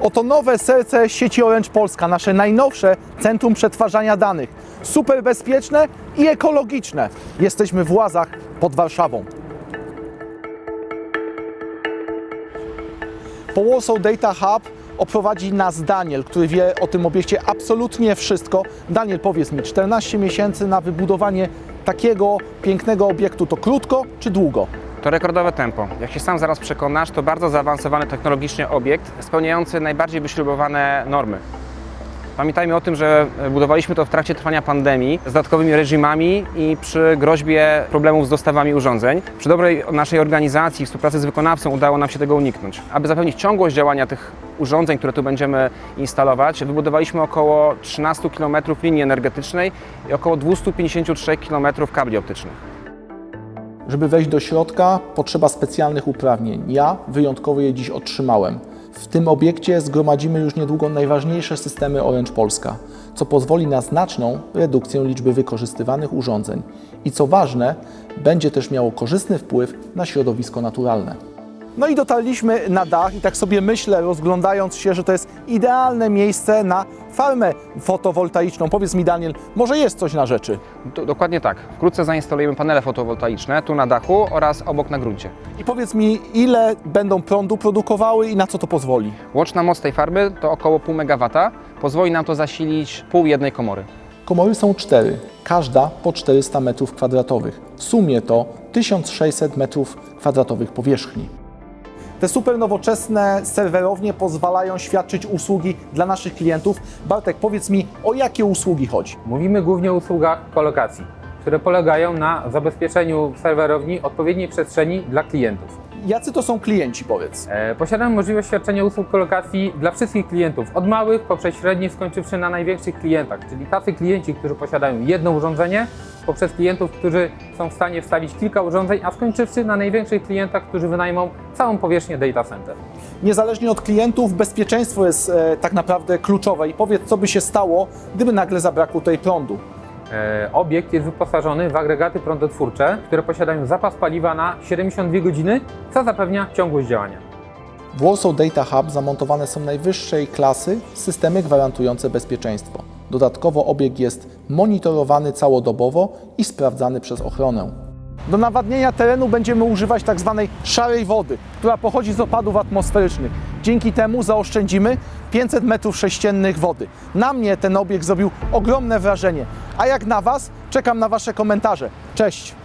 Oto nowe serce sieci Orange Polska, nasze najnowsze centrum przetwarzania danych. Super bezpieczne i ekologiczne. Jesteśmy w Łazach pod Warszawą. Po Warsaw Data Hub oprowadzi nas Daniel, który wie o tym obiekcie absolutnie wszystko. Daniel, powiedz mi, 14 miesięcy na wybudowanie takiego pięknego obiektu to krótko czy długo? To rekordowe tempo. Jak się sam zaraz przekonasz, to bardzo zaawansowany technologicznie obiekt, spełniający najbardziej wyśrubowane normy. Pamiętajmy o tym, że budowaliśmy to w trakcie trwania pandemii z dodatkowymi reżimami i przy groźbie problemów z dostawami urządzeń. Przy dobrej naszej organizacji, współpracy z wykonawcą udało nam się tego uniknąć. Aby zapewnić ciągłość działania tych urządzeń, które tu będziemy instalować, wybudowaliśmy około 13 km linii energetycznej i około 253 km kabli optycznych. Żeby wejść do środka, potrzeba specjalnych uprawnień. Ja wyjątkowo je dziś otrzymałem. W tym obiekcie zgromadzimy już niedługo najważniejsze systemy Orange Polska, co pozwoli na znaczną redukcję liczby wykorzystywanych urządzeń i co ważne, będzie też miało korzystny wpływ na środowisko naturalne. No i dotarliśmy na dach i tak sobie myślę, rozglądając się, że to jest idealne miejsce na farmę fotowoltaiczną. Powiedz mi Daniel, może jest coś na rzeczy? Do- Dokładnie tak. Wkrótce zainstalujemy panele fotowoltaiczne tu na dachu oraz obok na gruncie. I powiedz mi, ile będą prądu produkowały i na co to pozwoli? Łączna moc tej farby to około pół megawata. Pozwoli nam to zasilić pół jednej komory. Komory są cztery, każda po 400 m2. W sumie to 1600 m2 powierzchni. Te super nowoczesne serwerownie pozwalają świadczyć usługi dla naszych klientów. Bartek, powiedz mi, o jakie usługi chodzi? Mówimy głównie o usługach kolokacji, które polegają na zabezpieczeniu serwerowni odpowiedniej przestrzeni dla klientów. Jacy to są klienci, powiedz? E, Posiadamy możliwość świadczenia usług kolokacji dla wszystkich klientów, od małych poprzez średnie, skończywszy na największych klientach, czyli tacy klienci, którzy posiadają jedno urządzenie, poprzez klientów, którzy są w stanie wstawić kilka urządzeń, a skończywszy na największych klientach, którzy wynajmą całą powierzchnię data center. Niezależnie od klientów, bezpieczeństwo jest e, tak naprawdę kluczowe. I powiedz, co by się stało, gdyby nagle zabrakło tutaj prądu? E, Obiekt jest wyposażony w agregaty prądotwórcze, które posiadają zapas paliwa na 72 godziny, co zapewnia ciągłość działania. W Warsaw Data Hub zamontowane są najwyższej klasy systemy gwarantujące bezpieczeństwo. Dodatkowo obiekt jest monitorowany całodobowo i sprawdzany przez ochronę. Do nawadniania terenu będziemy używać tak zwanej szarej wody, która pochodzi z opadów atmosferycznych. Dzięki temu zaoszczędzimy 500 m3 wody. Na mnie ten obiekt zrobił ogromne wrażenie. A jak na Was, czekam na Wasze komentarze. Cześć!